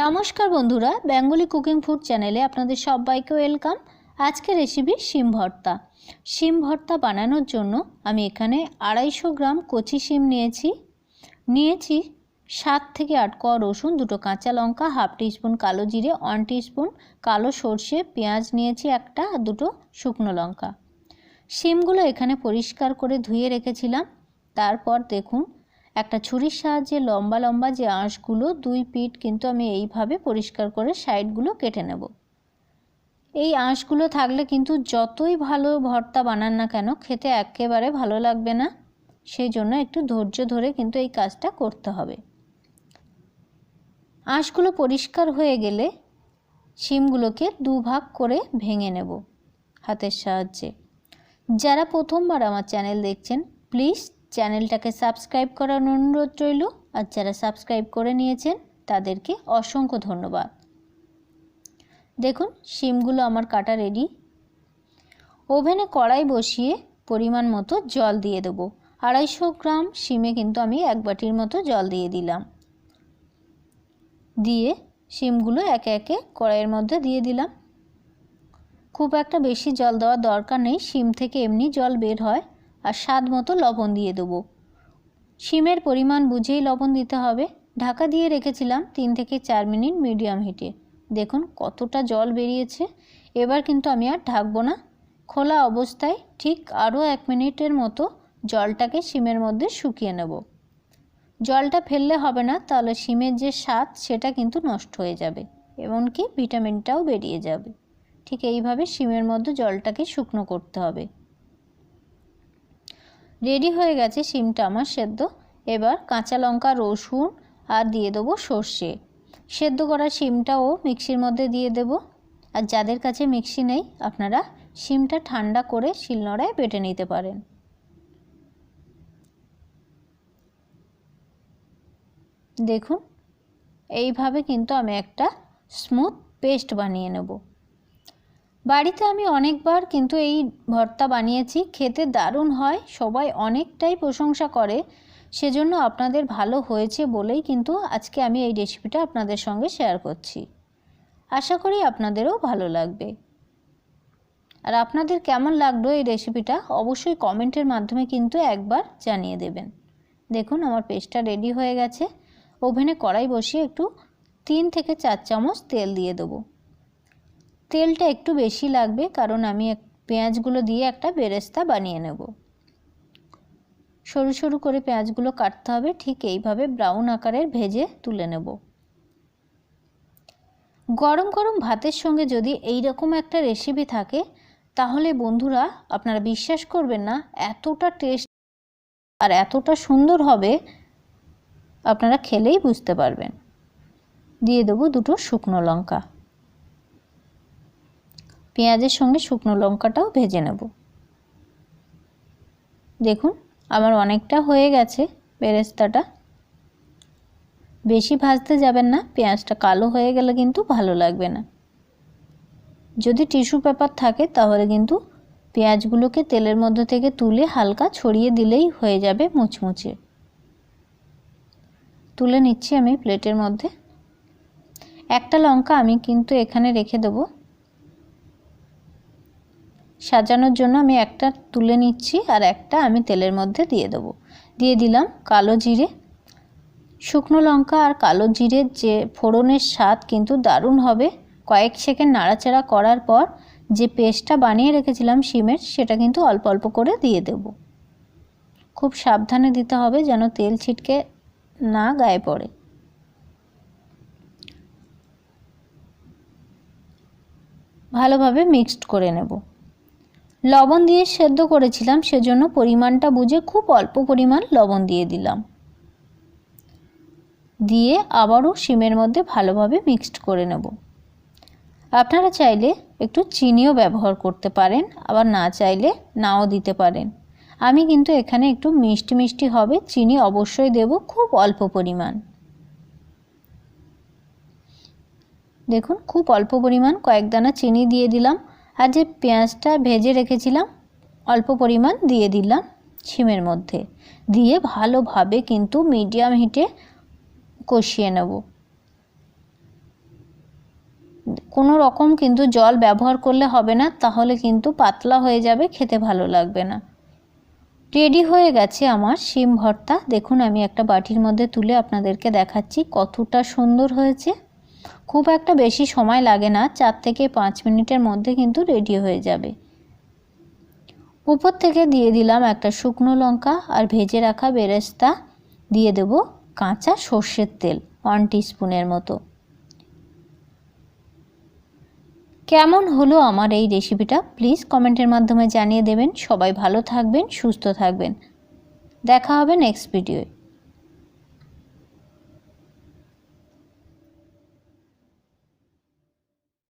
নমস্কার বন্ধুরা, Bengali cooking food চ্যানেলে আপনাদের সবাইকে ওয়েলকাম। আজকে রেসিপি শিম ভর্তা। শিম ভর্তা বানানোর জন্য আমি এখানে আড়াইশো গ্রাম কচি শিম নিয়েছি। নিয়েছি সাত থেকে আট কোয়া রসুন, দুটো কাঁচা লঙ্কা, হাফ টিস্পুন কালো জিরে, ওয়ান টিস্পুন কালো সর্ষে, পেঁয়াজ নিয়েছি একটা, আর দুটো শুকনো লঙ্কা। শিমগুলো এখানে পরিষ্কার করে ধুয়ে রেখেছিলাম। তারপর দেখুন একটা ছুরির সাহায্যে লম্বা লম্বা যে আঁশগুলো, দুই পিঠ কিন্তু আমি এইভাবে পরিষ্কার করে সাইডগুলো কেটে নেব। এই আঁশগুলো থাকলে কিন্তু যতই ভালো ভর্তা বানান না কেন, খেতে একেবারে ভালো লাগবে না। সেই জন্য একটু ধৈর্য ধরে কিন্তু এই কাজটা করতে হবে। আঁশগুলো পরিষ্কার হয়ে গেলে শিমগুলোকে দুভাগ করে ভেঙে নেব হাতের সাহায্যে। যারা প্রথমবার আমার চ্যানেল দেখছেন, প্লিজ চ্যানেলটাকে সাবস্ক্রাইব করার অনুরোধ রইল আর যারা সাবস্ক্রাইব করে নিয়েছেন তাদেরকে অসংখ্য ধন্যবাদ। দেখুন, শিমগুলো আমার কাটা রেডি ওভেনে কড়াই বসিয়ে পরিমাণ মতো জল দিয়ে দেবো। আড়াইশো গ্রাম শিমে কিন্তু আমি এক বাটির মতো জল দিয়ে দিলাম। দিয়ে শিমগুলো একে একে কড়াইয়ের মধ্যে দিয়ে দিলাম। খুব একটা বেশি জল দেওয়ার দরকার নেই, শিম থেকে এমনি জল বের হয়। আর স্বাদ মতো লবণ দিয়ে দেবো। শিমের পরিমাণ বুঝেই লবণ দিতে হবে। ঢাকা দিয়ে রেখেছিলাম তিন থেকে চার মিনিট মিডিয়াম হিটে। দেখুন কতটা জল বেরিয়েছে। এবার কিন্তু আমি আর ঢাকবো না। খোলা অবস্থায় ঠিক আরও এক মিনিটের মতো জলটাকে শিমের মধ্যে শুকিয়ে নেব। জলটা ফেললে হবে না, তাহলে শিমের যে স্বাদ সেটা কিন্তু নষ্ট হয়ে যাবে, এমনকি ভিটামিনটাও বেরিয়ে যাবে। ঠিক এইভাবে শিমের মধ্যে জলটাকে শুকনো করতে হবে। রেডি হয়ে গেছে শিমটা আমার সেদ্ধ। এবার কাঁচা লঙ্কা, রসুন আর দিয়ে দেবো সর্ষে। সেদ্ধ করা শিমটাও মিক্সির মধ্যে দিয়ে দেব। আর যাদের কাছে মিক্সি নেই, আপনারা শিমটা ঠান্ডা করে শিলনোড়ায় বেটে নিতে পারেন। দেখুন, এইভাবে কিন্তু আমি একটা স্মুথ পেস্ট বানিয়ে নেব। বাড়িতে আমি অনেকবার কিন্তু এই ভর্তা বানিয়েছি, খেতে দারুণ হয়, সবাই অনেকটাই প্রশংসা করে, সেজন্য আপনাদের ভালো হয়েছে বলেই কিন্তু আজকে আমি এই রেসিপিটা আপনাদের সঙ্গে শেয়ার করছি। আশা করি আপনাদেরও ভালো লাগবে। আর আপনাদের কেমন লাগল এই রেসিপিটা অবশ্যই কমেন্টের মাধ্যমে কিন্তু একবার জানিয়ে দেবেন। দেখুন, আমার পেস্টটা রেডি হয়ে গেছে। ওভেনে কড়াই বসিয়ে একটু তিন থেকে চার চামচ তেল দিয়ে দেবো। তেলটা একটু বেশি লাগবে, কারণ আমি পেঁয়াজগুলো দিয়ে একটা বেরেস্তা বানিয়ে নেব। সরু সরু করে পেঁয়াজগুলো কাটতে হবে, ঠিক এইভাবে ব্রাউন আকারের ভেজে তুলে নেব। গরম গরম ভাতের সঙ্গে যদি এই রকম একটা রেসিপি থাকে, তাহলে বন্ধুরা আপনারা বিশ্বাস করবেন না, এতটা টেস্ট আর এতটা সুন্দর হবে, আপনারা খেলেই বুঝতে পারবেন। দিয়ে দেবো দুটো শুকনো লঙ্কা। পেঁয়াজের সঙ্গে শুকনো লঙ্কাটাও ভেজে নেব। দেখুন, আমার অনেকটা হয়ে গেছে বেরেস্তাটা। বেশি ভাজতে যাবেন না, পেঁয়াজটা কালো হয়ে গেলে কিন্তু ভালো লাগবে না। যদি টিস্যু পেপার থাকে, তাহলে কিন্তু পেঁয়াজগুলোকে তেলের মধ্যে থেকে তুলে হালকা ছড়িয়ে দিলেই হয়ে যাবে মুচমুচে। তুলে নিচ্ছি আমি প্লেটের মধ্যে। একটা লঙ্কা আমি কিন্তু এখানে রেখে দেবো। সাজানোর জন্য আমি একটা তুলে নিচ্ছি আর একটা আমি তেলের মধ্যে দিয়ে দেবো। দিয়ে দিলাম কালো জিরে। শুকনো লঙ্কা আর কালো জিরের যে ফোড়নের স্বাদ কিন্তু দারুণ হবে। কয়েক সেকেন্ড নাড়াচাড়া করার পর যে পেস্টটা বানিয়ে রেখেছিলাম শিমের, সেটা কিন্তু অল্প অল্প করে দিয়ে দেব। খুব সাবধানে দিতে হবে যেন তেল ছিটকে না গায়ে পড়ে। ভালোভাবে মিক্সড করে নেব। লবণ দিয়ে সেদ্ধ করেছিলাম, সেজন্য পরিমাণটা বুঝে খুব অল্প পরিমাণ লবণ দিয়ে দিলাম। দিয়ে আবারও শিমের মধ্যে ভালোভাবে মিক্সড করে নেব। আপনারা চাইলে একটু চিনিও ব্যবহার করতে পারেন, আবার না চাইলে নাও দিতে পারেন। আমি কিন্তু এখানে একটু মিষ্টি মিষ্টি হবে, চিনি অবশ্যই দেব খুব অল্প পরিমাণ। দেখুন, খুব অল্প পরিমাণ কয়েক দানা চিনি দিয়ে দিলাম। আর যে পেঁয়াজটা ভেজে রেখেছিলাম, অল্প পরিমাণ দিয়ে দিলাম শিমের মধ্যে। দিয়ে ভালোভাবে কিন্তু মিডিয়াম হিটে কষিয়ে নেব। কোনো রকম কিন্তু জল ব্যবহার করলে হবে না, তাহলে কিন্তু পাতলা হয়ে যাবে, খেতে ভালো লাগবে না। রেডি হয়ে গেছে আমার শিম ভর্তা। দেখুন, আমি একটা বাটির মধ্যে তুলে আপনাদেরকে দেখাচ্ছি কতটা সুন্দর হয়েছে। খুব একটা বেশি সময় লাগে না, চার থেকে পাঁচ মিনিটের মধ্যে কিন্তু রেডি হয়ে যাবে। উপর থেকে দিয়ে দিলাম একটা শুকনো লঙ্কা আর ভেজে রাখা বেরেস্তা। দিয়ে দেব কাঁচা সর্ষের তেল ওয়ান স্পুনের মতো। কেমন হলো আমার এই রেসিপিটা প্লিজ কমেন্টের মাধ্যমে জানিয়ে দেবেন। সবাই ভালো থাকবেন, সুস্থ থাকবেন। দেখা হবে নেক্সট ভিডিওয়